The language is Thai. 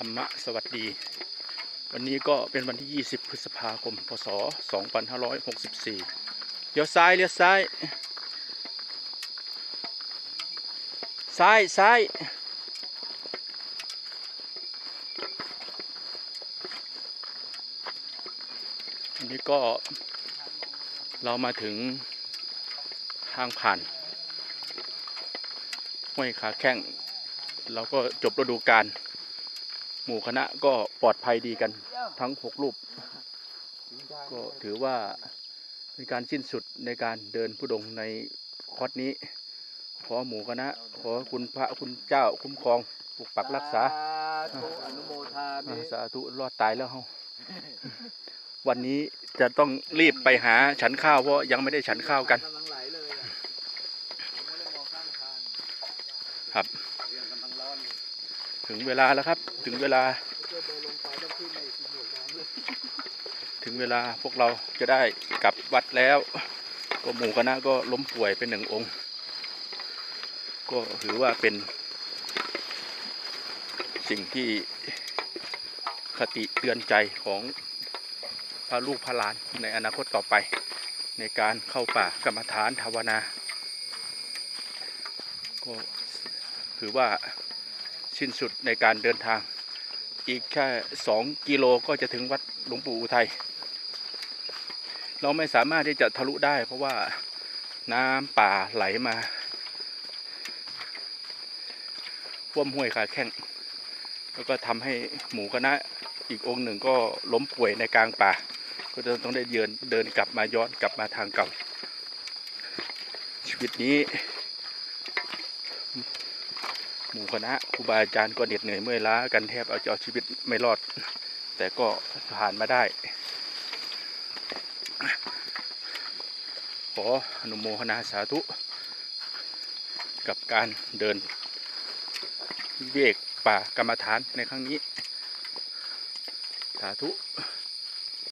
ธรรมะสวัสดี วันนี้ก็เป็นวันที่ 20 พฤษภาคม พศ 2564เลี้ยวซ้ายเลี้ยวซ้าย ซ้ายซ้ายอันนี้ก็เรามาถึงทางผ่านห้วยขาแข้ง เราก็จบฤดูกาล หมู่คณะก็ปลอดภัยดีกันทั้งหกรูป ก็ถือว่าเป็นการสิ้นสุดในการเดินผู้ดงค์ในคอร์สนี้ ขอหมู่คณะ ขอคุณพระคุณเจ้าคุ้มครองปกปักรักษาธุอนุโมทามิอ่าสาธุรอดตายแล้วเฮาวันนี้จะต้องรีบไปหาฉันข้าวเพราะยังไม่ได้ฉันข้าวกันกำลังไหลเลยอะผมไม่ได้มองข้างทางครับ ถึงเวลาแล้วครับ ถึงเวลา ถึงเวลาพวกเราจะได้กลับวัดแล้ว ก็หมู่คณะก็ล้มป่วยเป็นหนึ่งองค์ ก็ถือว่าเป็น สิ่งที่คติเตือนใจของพระลูกพระหลานในอนาคตต่อไป ในการเข้าป่ากรรมฐานภาวนา ก็ถือว่า สิ้นสุดในการเดินทาง อีกแค่สองกิโลก็จะถึงวัดหลวงปู่อุทัยเราไม่สามารถที่จะทะลุได้ เพราะว่าน้ำป่าไหลมาท่วมห้วยขาแข้งแล้วก็ทำให้หมูคณะอีกองค์หนึ่งก็ล้มป่วยในกลางป่า ก็จะต้องได้เดินเดินกลับมาย้อนกลับมาทางเก่า ชีวิตนี้ หมู่คณะครูบาอาจารย์ก็เหน็ดเหนื่อยเมื่อยล้ากันแทบเอาจะเอาชีวิตไม่รอด แต่ก็ผ่านมาได้ ขออนุโมทนาสาธุ กับการเดินเวกป่ากรรมฐานในครั้งนี้ สาธุ